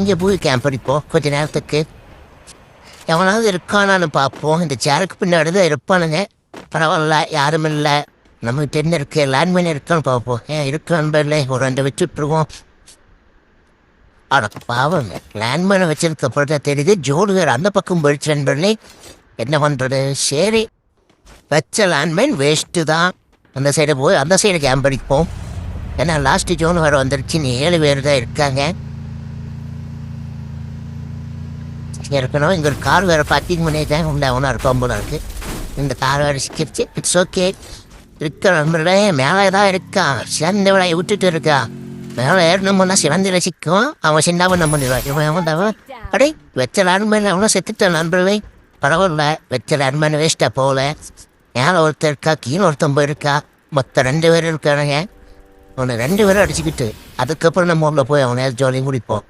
இங்கே போய் கேம்ப் அடிப்போம். கொஞ்ச நேரத்துக்கு. எவனாவது இருக்கானான்னு பார்ப்போம். இந்த சேருக்கு பின்னாடி தான் இருப்பானுங்க. பரவாயில்ல யாரும் இல்லை. நமக்கு தெரிஞ்ச இருக்கு லேண்ட்மேன் இருக்கான்னு பார்ப்போம். ஏன் இருக்கான்னு இல்லை ஒரு ரெண்டு வச்சுட்ருவோம் அட பாவங்க. லேண்ட்மேனை வச்சிருக்கப்புறம் தான் தெரியுது. ஜோடு வேறு அந்த பக்கம் போயிடுச்சு நண்பர்களே. என்ன பண்ணுறது சரி. வச்ச லேண்ட்மேன் வேஸ்ட்டு தான். அந்த சைடு போய் அந்த சைடு கேம்ப் அடிப்போம். ஏன்னா லாஸ்ட்டு ஜோன் வேறு வந்துருச்சு. நீ ஏழு பேர் தான் இருக்காங்க. இருக்கணும். இங்கே ஒரு கார் வேறு பார்க்கிங் பண்ணிருக்கேன் உண்டா ஒன்றா இருக்கும் போல இருக்கு. இந்த கார் வேறு சிக்கிடுச்சு இட்ஸ் ஓகே இருக்க நண்பர்களே மேலே தான் இருக்கான் சிறந்த விலையை விட்டுட்டு இருக்கான் மேலே ஏறணும்னா சிறந்த ரசிக்கும் அவன் சின்னாவும் நம்ம பண்ணிடுவான். இவன் அவன் தவன் அடே வெச்ச லேண்ட்மேன் அவனும் செத்துட்டான் நண்பர்களே? பரவாயில்ல. வெச்ச லேண்ட்மேன் வேஸ்ட்டாக போகல. மேலே ஒருத்தர் இருக்கா? கீழே ஒருத்தன் போயிருக்கா மொத்தம் ரெண்டு பேரும் இருக்கானுங்க. அவனை ரெண்டு பேரும் அடிச்சுக்கிட்டு அதுக்கப்புறம் நம்ம உள்ள போய் அவனை ஜோலியும் குடிப்போம்